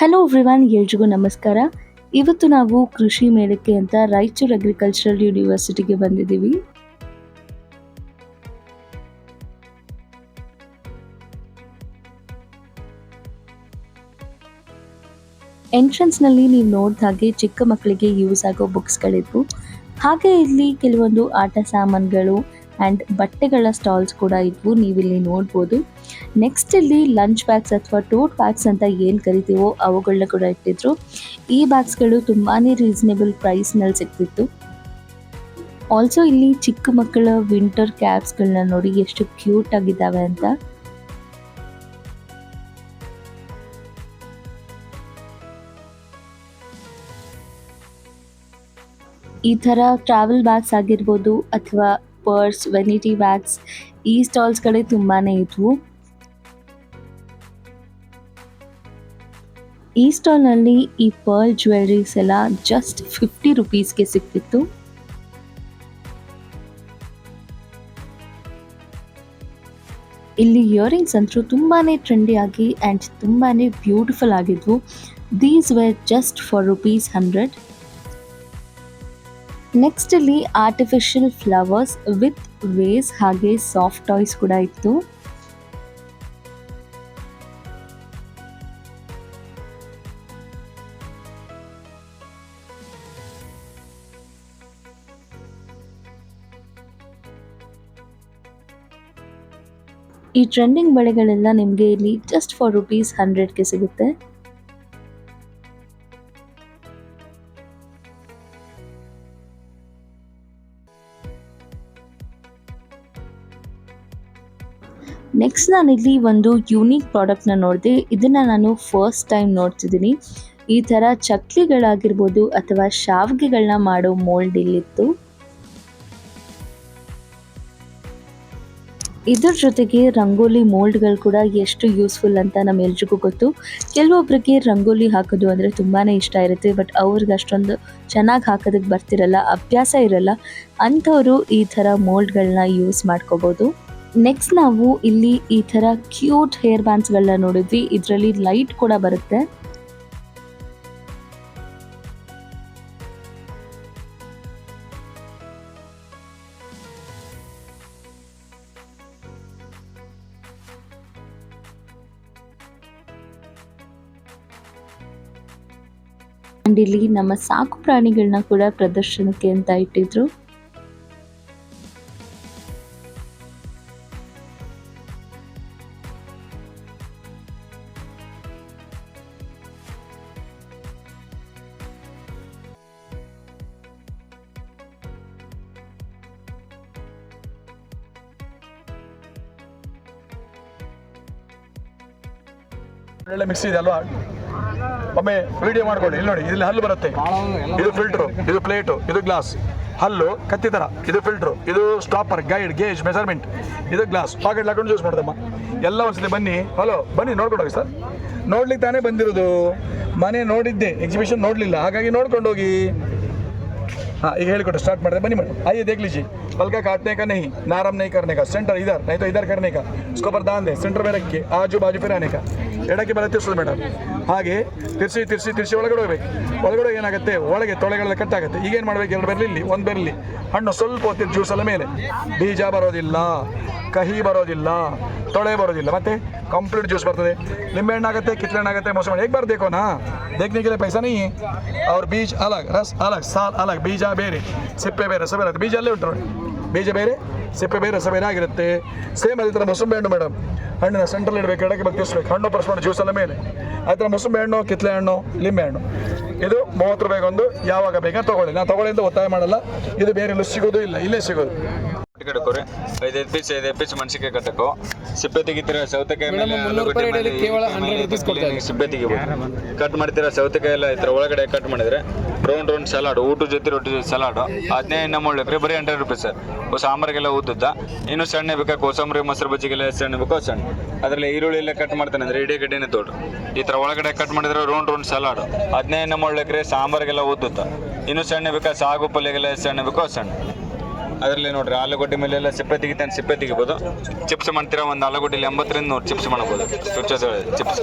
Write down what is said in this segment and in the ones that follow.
Hello everyone ಎಲ್ರಿಗೂ ನಮಸ್ಕಾರ. ಇವತ್ತು ನಾವು ಕೃಷಿ ಮೇಳಕ್ಕೆ ಅಂತ ರಾಯಚೂರು ಅಗ್ರಿಕಲ್ಚರಲ್ ಯೂನಿವರ್ಸಿಟಿಗೆ ಬಂದಿದ್ದೀವಿ. ಎಂಟ್ರೆನ್ಸ್ನಲ್ಲಿ ನೀವು ನೋಡಿದ ಹಾಗೆ ಚಿಕ್ಕ ಮಕ್ಕಳಿಗೆ ಯೂಸ್ ಆಗೋ ಬುಕ್ಸ್ಗಳಿದ್ವು ಹಾಗೆ ಇಲ್ಲಿ ಕೆಲವೊಂದು ಆಟ ಸಾಮಾನುಗಳು ಆ್ಯಂಡ್ ಬಟ್ಟೆಗಳ ಸ್ಟಾಲ್ಸ್ ಕೂಡ ಇದ್ವು, ನೀವಿಲ್ಲಿ ನೋಡ್ಬೋದು. ನೆಕ್ಸ್ಟ್ ಇಲ್ಲಿ ಲಂಚ್ ಬ್ಯಾಗ್ಸ್ ಅಥವಾ ಟೋಟ್ ಬ್ಯಾಗ್ಸ್ ಅಂತ ಏನು ಕರಿತೀವೋ ಅವುಗಳನ್ನ ಕೂಡ ಇಟ್ಟಿದ್ರು. ಈ ಬ್ಯಾಗ್ಸ್ಗಳು ತುಂಬಾ ರೀಸನೇಬಲ್ ಪ್ರೈಸ್ನಲ್ಲಿ ಸಿಗ್ತಿತ್ತು. ಆಲ್ಸೋ ಇಲ್ಲಿ ಚಿಕ್ಕ ಮಕ್ಕಳ ವಿಂಟರ್ ಕ್ಯಾಪ್ಸ್ಗಳನ್ನ ನೋಡಿ ಎಷ್ಟು ಕ್ಯೂಟ್ ಆಗಿದ್ದಾವೆ ಅಂತ. ಈ ಥರ ಟ್ರಾವೆಲ್ ಬ್ಯಾಗ್ಸ್ ಆಗಿರ್ಬೋದು ಅಥವಾ ಪರ್ಸ್ ವೆನಿಟಿ ಬ್ಯಾಗ್ಸ್ ಈ ಸ್ಟಾಲ್ಸ್ಗಳೇ ತುಂಬಾ ಇದ್ವು. ಈ ಸ್ಟಾಲ್ನಲ್ಲಿ ಈ ಪರ್ಲ್ ಜ್ಯುವೆಲ್ರೀಸ್ ಎಲ್ಲ ಜಸ್ಟ್ ಫಿಫ್ಟಿ ರುಪೀಸ್ಗೆ ಸಿಕ್ತಿತ್ತು ಇಲ್ಲಿ ಇಯರಿಂಗ್ಸ್ ಅಂತೂ ತುಂಬಾ ಟ್ರೆಂಡಿ ಆಗಿ ಆ್ಯಂಡ್ ತುಂಬಾ ಬ್ಯೂಟಿಫುಲ್ ಆಗಿದ್ವು. These were just for rupees hundred next ಅಲ್ಲಿ ಆರ್ಟಿಫಿಷಿಯಲ್ ಫ್ಲವರ್ಸ್ ವಿತ್ ವೇಸ್ ಹಾಗೆ ಸಾಫ್ಟ್ ಟಾಯ್ಸ್ ಕೂಡ ಇತ್ತು. ಈ ಟ್ರೆಂಡಿಂಗ್ ಬಳೆಗಳೆಲ್ಲ ನಿಮಗೆ ಇಲ್ಲಿ ಜಸ್ಟ್ ಫಾರ್ ರುಪೀಸ್ ಹಂಡ್ರೆಡ್ಗೆ ಸಿಗುತ್ತೆ. ನೆಕ್ಸ್ಟ್ ಇಲ್ಲಿ ಒಂದು ಯೂನಿಕ್ ಪ್ರಾಡಕ್ಟ್ನ ನೋಡಿದೆ. ಇದನ್ನು ನಾನು ಫಸ್ಟ್ ಟೈಮ್ ನೋಡ್ತಿದ್ದೀನಿ. ಈ ಥರ ಚಕ್ಲಿಗಳಾಗಿರ್ಬೋದು ಅಥವಾ ಶಾವಿಗೆಗಳನ್ನ ಮಾಡೋ ಮೋಲ್ಡ್ ಇಲ್ಲಿತ್ತು. ಇದ್ರ ಜೊತೆಗೆ ರಂಗೋಲಿ ಮೋಲ್ಡ್ಗಳು ಕೂಡ ಎಷ್ಟು ಯೂಸ್ಫುಲ್ ಅಂತ ನಮ್ಮೆಲ್ರಿಗೂ ಗೊತ್ತು. ಕೆಲವೊಬ್ಬರಿಗೆ ರಂಗೋಲಿ ಹಾಕೋದು ಅಂದರೆ ತುಂಬಾ ಇಷ್ಟ ಇರುತ್ತೆ ಬಟ್ ಅವ್ರಿಗೆ ಅಷ್ಟೊಂದು ಚೆನ್ನಾಗಿ ಹಾಕೋದಕ್ಕೆ ಬರ್ತಿರಲ್ಲ, ಅಭ್ಯಾಸ ಇರಲ್ಲ, ಅಂಥವರು ಈ ಥರ ಮೋಲ್ಡ್ಗಳನ್ನ ಯೂಸ್ ಮಾಡ್ಕೋಬೋದು. ನೆಕ್ಸ್ಟ್ ನಾವು ಇಲ್ಲಿ ಈ ಥರ ಕ್ಯೂಟ್ ಹೇರ್ ಬ್ಯಾಂಡ್ಸ್ಗಳನ್ನ ನೋಡಿದ್ವಿ. ಇದರಲ್ಲಿ ಲೈಟ್ ಕೂಡ ಬರುತ್ತೆ. ಇಲ್ಲಿ ನಮ್ಮ ಸಾಕು ಪ್ರಾಣಿಗಳನ್ನ ಕೂಡ ಪ್ರದರ್ಶನಕ್ಕೆ ಅಂತ ಇಟ್ಟಿದ್ರು. ಒಳ್ಳೆ ಮಿಕ್ಸ್ ಇದೆ ಅಲ್ವಾ ಒಮ್ಮೆ ವಿಡಿಯೋ ಮಾಡ್ಕೊಳ್ಳಿ ಇಲ್ಲಿ ನೋಡಿ ಇಲ್ಲಿ ಹಲ್ಲು ಬರುತ್ತೆ ಇದು ಫಿಲ್ಟ್ರು ಇದು ಪ್ಲೇಟು ಇದು ಗ್ಲಾಸ್ ಹಲ್ಲು ಕತ್ತಿ ಥರ ಇದು ಫಿಲ್ಟ್ರು ಇದು ಸ್ಟಾಪರ್ ಗೈಡ್ ಗೇಜ್ ಮೆಜರ್ಮೆಂಟ್ ಇದು ಗ್ಲಾಸ್ ಪಾಕೆಟ್ ಹಾಕೊಂಡು ಯೂಸ್ ಮಾಡೋದಮ್ಮ ಎಲ್ಲ ಒಂದ್ಸಲಿ ಬನ್ನಿ ಹಲೋ ಬನ್ನಿ ನೋಡ್ಕೊಂಡು ಹೋಗಿ ಸರ್ ನೋಡ್ಲಿಕ್ಕೆ ತಾನೇ ಬಂದಿರೋದು ಮನೆ ನೋಡಿದ್ದೆ ಎಕ್ಸಿಬಿಷನ್ ನೋಡಲಿಲ್ಲ ಹಾಗಾಗಿ ನೋಡ್ಕೊಂಡು ಹೋಗಿ हाँ ये ಹೇಳಿಕೊಟ್ಟು ಸ್ಟಾರ್ಟ್ ಮಾಡಿದೆ ಬನ್ನಿ ಮೇಡಮ್ आइए देख लीजिए पलका काटने का नहीं नारम नहीं करने का सेंटर इधर नहीं तो इधर करने का उसको ऊपर दान दे सेंटर में रख के आजू बाजू फिर आने का ಎಡಕ್ಕೆ ಬಲ ತಿರ್ಸೋದು ಮೇಡಮ್ ಹಾಗೆ ತಿರ್ಸಿ ತಿರ್ಸಿ ತಿರ್ಸಿ ಒಳಗಡೆ ಹೋಗ್ಬೇಕು. ಒಳಗಡೆ ಏನಾಗುತ್ತೆ? ಒಳಗೆ ತೊಳೆಗಳೆಲ್ಲ ಕಟ್ಟಾಗುತ್ತೆ ಈಗೇನು ಮಾಡ್ಬೇಕು? ಎರಡು ಬೆರಲಿ ಒಂದು ಬರಲಿ. ಹಣ್ಣು ಸ್ವಲ್ಪ ಹೊತ್ತಿದ್ದು ಜ್ಯೂಸಲ್ಲ ಮೇಲೆ. ಬೀಜ ಬರೋದಿಲ್ಲ. ಕಹಿ ಬರೋದಿಲ್ಲ. ತೊಳೆ ಬರೋದಿಲ್ಲ. ಮತ್ತೆ ಕಂಪ್ಲೀಟ್ ಜ್ಯೂಸ್ ಬರ್ತದೆ. ಆಗುತ್ತೆ ಕಿತ್ಲೆಹಣ್ಣು ಆಗುತ್ತೆ ಮೋಸ ಮಾಡಿ ಹೇಗೆ ಬರ್ದೇಕೋನಾ ದೇಖನಿಗೆ ಪೈಸಾ ನೀ? ಅವ್ರ ಬೀಜ ಅಲಗ್, ರಸ್ ಅಲಗ್, ಸಾಲ್ ಅಲಗ್, ಬೀಜ ಬೇರೆ, ಸಿಪ್ಪೆ ಬೇರೆ ಸೊಪ್ಪೆ ಬೀಜ ಅಲ್ಲೇ ಉಂಟು ಬೀಜ ಬೇರೆ ಸಿಪ್ಪೆ ಬೇರೆ ಆಗಿರುತ್ತೆ ಸೇಮ್ ಅದೇ ಥರ ಮೊಸಂಬೆ ಹಣ್ಣು ಮೇಡಮ್ ಹಣ್ಣಿನ ಸೆಂಟ್ರಲ್ಲಿ ಇಡಬೇಕು, ಎಡಕ್ಕೆ ಬಗ್ಗಿಸ್ಬೇಕು ಹಣ್ಣು ಪರ್ಸ್ ಮಾಡಿ ಜ್ಯೂಸ್ ಎಲ್ಲ ಮೇಲೆ. ಆ ಥರ ಮೊಸಂಬೆ ಹಣ್ಣು, ಕಿತ್ಲೆ ಹಣ್ಣು, ಲಿಂಬೆ ಹಣ್ಣು. ಇದು ಮೂವತ್ತು ರೂಪಾಯಿಗೊಂದು ಯಾವಾಗ ಬೇಕಾ, ತೊಗೊಳ್ಳಿ. ನಾನು ತೊಗೊಳ್ಳಿ ಅಂತ ಒತ್ತಾಯ ಮಾಡಲ್ಲ. ಇದು ಬೇರೆ ಎಲ್ಲೂ ಸಿಗೋದು ಇಲ್ಲ. ಇಲ್ಲೇ ಸಿಗೋದು. ಕಡಕೋರಿ ಐದೈದು ಪೀಸ್ ಐದೈದು ಪೀಸ್ ಮೆಣಸಿಕಾಯಿ ಕಟ್ಟಕು ಸಿಪ್ಪೆ ತೆಗಿತೀರಾ? ಸೌತೆಕಾಯಿ ಮೇಲೆ ಆಲೂಗಡ್ಡೆ ಮೇಲೆ ಕೇವಲ 100 rupees ಸಿಪ್ಪೆ ತೆಗಿಬೋದು. ಕಟ್ ಮಾಡ್ತೀರಾ? ಸೌತೆಕಾಯಿ ಎಲ್ಲ ಈ ಥರ ಒಳಗಡೆ ಕಟ್ ಮಾಡಿದ್ರೆ ರೌಂಡ್ ರೌಂಡ್ ಸಲಾಡ್ ಊಟ ಜೊತೆ ರೊಟ್ಟಿ ಜೊತೆ ಸಲಾಡ್ ಅದನ್ನೇ ನಮ್ಮ ಮಾಡ್ಲಿಕ್ಕೆ ಬರೀ ಹಂಡ್ರೆಡ್ ರುಪೀಸ್ ಸರ್. ಸಾಂಬಾರ್ಗೆಲ್ಲ ಉದ್ದುದ್ದ ಇನ್ನು ಸಣ್ಣ ಬೇಕಾ? ಕೋಸಂಬರಿ ಮೊಸರು ಬಜ್ಜಿಗೆಲ್ಲ ಸಣ್ಣ ಬೇಕೋ ಸಣ್ಣ. ಅದರಲ್ಲಿ ಈರುಳ್ಳಿ ಎಲ್ಲ ಕಟ್ ಮಾಡ್ತಾನೆ ಅಂದ್ರೆ ಇಡೀ ಗಡ್ಡೆನೇ ತೋಡು ಈ ಥರ ಒಳಗಡೆ ಕಟ್ ಮಾಡಿದ್ರೆ ರೌಂಡ್ ರೌಂಡ್ ಸಲಾಡ್ ಅದನ್ನೇ ನಮ್ಮ ಮಾಡ್ಲಿಕ್ಕೆ ಸಾಂಬಾರಿಗೆಲ್ಲ ಉದ್ದುತ್ತ ಇನ್ನು ಸಣ್ಣ ಬೇಕಾ? ಸಾಗು ಪಲ್ಯಗೆಲ್ಲ ಸಣ್ಣ ಬೇಕೋ ಸಣ್ಣ. ಅದರಲ್ಲಿ ನೋಡ್ರಿ ಆಲೂಗಡ್ಡೆ ಮೇಲೆ ಎಲ್ಲ ಸಿಪ್ಪೆ ತೆಗಿತಾನೆ ಸಿಪ್ಪೆ ತೆಗಿಬೋದು. ಚಿಪ್ಸ್ ಮಾಡ್ತೀರಾ? ಒಂದು ಆಲೂಗಡ್ಡೆಲಿ ಎಂಬತ್ತರಿಂದ ನೂರು ಚಿಪ್ಸ್ ಮಾಡ್ಬೋದು. ಚುಚ್ಚಸ್ ಚಿಪ್ಸ್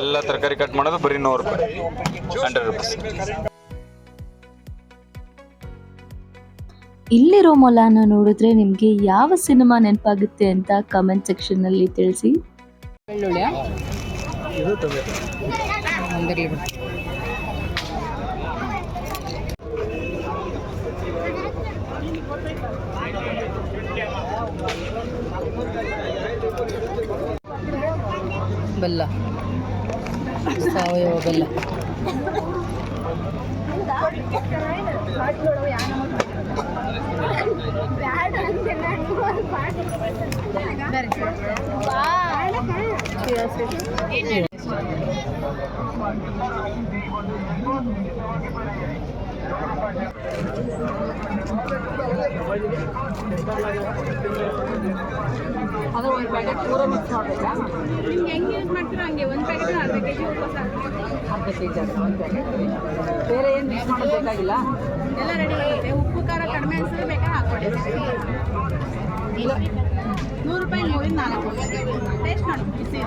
ಎಲ್ಲ ತರಕಾರಿ ಕಟ್ ಮಾಡೋದು ಬರೀ ನೂರು ರೂಪಾಯಿ. ಹಂಡ್ರೆಡ್ ರುಪೀಸ್ ಇಲ್ಲಿರೋ ಮೊಲಾನ ನೋಡಿದ್ರೆ ನಿಮಗೆ ಯಾವ ಸಿನಿಮಾ ನೆನಪಾಗುತ್ತೆ ಅಂತ ಕಮೆಂಟ್ ಸೆಕ್ಷನ್ನಲ್ಲಿ ತಿಳಿಸಿ. ಬೆಳ್ಳುಳ್ಳಿ. ಒಂದಿರಲಿ ಸಾವಯವ ಬೆಲ್ಲ. ಸಾವಯವ ಬೆಲ್ಲ ನಿಮ್ಗೆ ಹೆಂಗೆ ಯೂಸ್ ಮಾಡ್ತೀರೋ ಹಂಗೆ ಒಂದು ಪ್ಯಾಕೆಟ್ ಅರ್ಧ ಕೆ ಜಿ ಹೂಕೋಸು ಅರ್ಧ ಕೆ ಜಿ ಒಂದು ಪ್ಯಾಕೆಟ್ ಬೇರೆ ಏನು ಮಿಕ್ಸ್ ಮಾಡಬೇಕಾಗಿಲ್ಲ ಬೇಕಾಗಿಲ್ಲ? ಎಲ್ಲ ರೆಡಿ ಇದೆ. ಉಪ್ಪು ಖಾರ ಕಡಿಮೆ ಅನ್ಸಿದ್ರೆ ಬೇಕಾದ್ರೆ ಹಾಕ್ಕೊಳ್ಳಿ ನೂರು ರೂಪಾಯಿ ಮೂರಿಂದ ನಾಲ್ಕು. ಟೇಸ್ಟ್ ಮಾಡಿ ಬಿಸಿ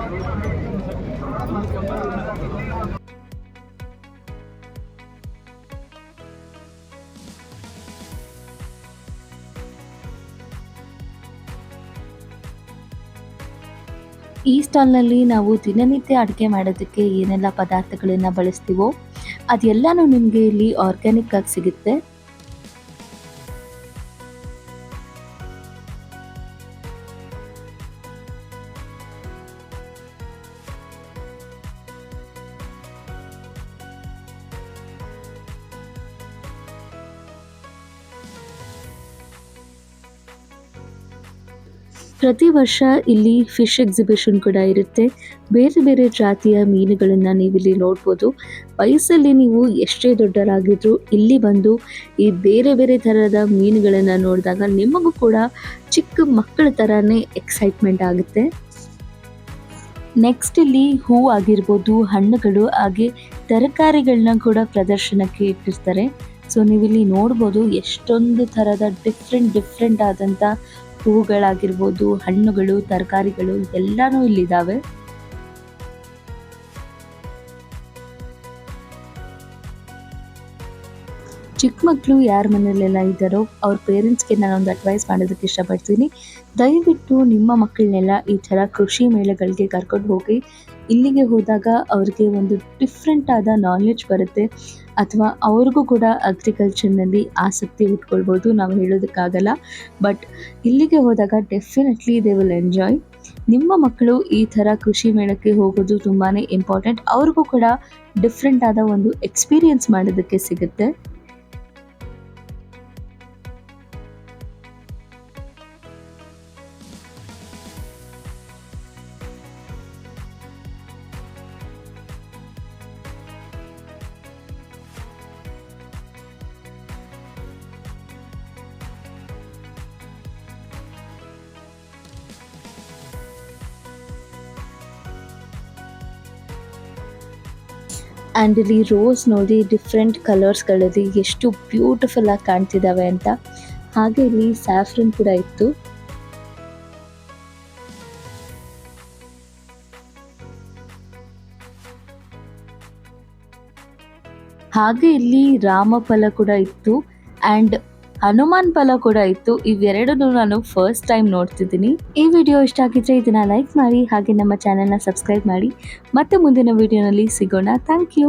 ಈ ಸ್ಟಾಲ್ನಲ್ಲಿ ನಾವು ದಿನನಿತ್ಯ ಅಡುಗೆ ಮಾಡೋದಕ್ಕೆ ಏನೆಲ್ಲ ಪದಾರ್ಥಗಳನ್ನು ಬಳಸ್ತೀವೋ ಅದೆಲ್ಲನೂ ನಿಮಗೆ ಇಲ್ಲಿ ಆರ್ಗ್ಯಾನಿಕ್ ಆಗಿ ಸಿಗುತ್ತೆ. ಪ್ರತಿ ವರ್ಷ ಇಲ್ಲಿ ಫಿಶ್ ಎಕ್ಸಿಬಿಷನ್ ಕೂಡ ಇರುತ್ತೆ. ಬೇರೆ ಬೇರೆ ಜಾತಿಯ ಮೀನುಗಳನ್ನು ನೀವಿಲ್ಲಿ ನೋಡ್ಬೋದು. ವಯಸ್ಸಲ್ಲಿ ನೀವು ಎಷ್ಟೇ ದೊಡ್ಡರಾಗಿದ್ರೂ ಇಲ್ಲಿ ಬಂದು ಈ ಬೇರೆ ಬೇರೆ ಥರದ ಮೀನುಗಳನ್ನು ನೋಡಿದಾಗ ನಿಮಗೂ ಕೂಡ ಚಿಕ್ಕ ಮಕ್ಕಳ ಥರನೇ ಎಕ್ಸೈಟ್ಮೆಂಟ್ ಆಗುತ್ತೆ. ನೆಕ್ಸ್ಟ್ ಇಲ್ಲಿ ಹೂ ಆಗಿರ್ಬೋದು, ಹಣ್ಣುಗಳು, ಹಾಗೆ ತರಕಾರಿಗಳನ್ನ ಕೂಡ ಪ್ರದರ್ಶನಕ್ಕೆ ಇಟ್ಟಿರ್ತಾರೆ. ಸೊ ನೀವಿಲ್ಲಿ ನೋಡ್ಬೋದು ಎಷ್ಟೊಂದು ಥರದ ಡಿಫ್ರೆಂಟ್ ಡಿಫ್ರೆಂಟ್ ಆದಂಥ ಹೂಗಳಾಗಿರ್ಬೋದು ಹಣ್ಣುಗಳು ತರಕಾರಿಗಳು ಎಲ್ಲಾನು ಇಲ್ಲಿದ್ದಾವೆ ಚಿಕ್ಕ ಮಕ್ಕಳು ಯಾರ ಮನೇಲೆಲ್ಲ ಇದ್ದಾರೋ ಅವ್ರ ಪೇರೆಂಟ್ಸ್ಗೆ ನಾನೊಂದು ಅಡ್ವೈಸ್ ಮಾಡೋದಕ್ಕೆ ಇಷ್ಟಪಡ್ತೀನಿ. ದಯವಿಟ್ಟು ನಿಮ್ಮ ಮಕ್ಕಳನ್ನೆಲ್ಲ ಈ ಥರ ಕೃಷಿ ಮೇಳಗಳಿಗೆ ಕರ್ಕೊಂಡು ಹೋಗಿ, ಇಲ್ಲಿಗೆ ಹೋದಾಗ ಅವ್ರಿಗೆ ಒಂದು ಡಿಫ್ರೆಂಟ್ ಆದ ನಾಲೆಡ್ಜ್ ಬರುತ್ತೆ. ಅಥವಾ ಅವ್ರಿಗೂ ಕೂಡ ಅಗ್ರಿಕಲ್ಚರ್ನಲ್ಲಿ ಆಸಕ್ತಿ ಉಟ್ಕೊಳ್ಬೋದು ನಾವು ಹೇಳೋದಕ್ಕಾಗಲ್ಲ. ಬಟ್ ಇಲ್ಲಿಗೆ ಹೋದಾಗ ಡೆಫಿನೆಟ್ಲಿ ದೇ ವಿಲ್ ಎಂಜಾಯ್ ನಿಮ್ಮ ಮಕ್ಕಳು ಈ ಥರ ಕೃಷಿ ಮೇಳಕ್ಕೆ ಹೋಗೋದು ತುಂಬಾ ಇಂಪಾರ್ಟೆಂಟ್ ಅವ್ರಿಗೂ ಕೂಡ ಡಿಫ್ರೆಂಟ್ ಆದ ಒಂದು ಎಕ್ಸ್ಪೀರಿಯನ್ಸ್ ಮಾಡೋದಕ್ಕೆ ಸಿಗುತ್ತೆ. ಆ್ಯಂಡ್ ಇಲ್ಲಿ ರೋಸ್ ನೋಡಿ ಡಿಫ್ರೆಂಟ್ ಕಲರ್ಸ್ಗಳಲ್ಲಿ ಎಷ್ಟು ಬ್ಯೂಟಿಫುಲ್ ಆಗಿ ಕಾಣ್ತಿದ್ದಾವೆ ಅಂತ. ಹಾಗೆ ಇಲ್ಲಿ ಸ್ಯಾಫ್ರನ್ ಕೂಡ ಇತ್ತು. ಹಾಗೆ ಇಲ್ಲಿ ರಾಮಫಲ ಕೂಡ ಇತ್ತು. ಆ್ಯಂಡ್ ಹನುಮಾನ್ ಫಲ ಕೂಡ ಇತ್ತು. ಇವೆರಡನ್ನು ನಾನು ಫಸ್ಟ್ ಟೈಮ್ ನೋಡ್ತಿದ್ದೀನಿ. ಈ ವಿಡಿಯೋ ಇಷ್ಟ ಆಗಿದ್ರೆ ಇದನ್ನ ಲೈಕ್ ಮಾಡಿ, ಹಾಗೆ ನಮ್ಮ ಚಾನೆಲ್ನ ಸಬ್ಸ್ಕ್ರೈಬ್ ಮಾಡಿ. ಮತ್ತೆ ಮುಂದಿನ ವಿಡಿಯೋನಲ್ಲಿ ಸಿಗೋಣ. Thank you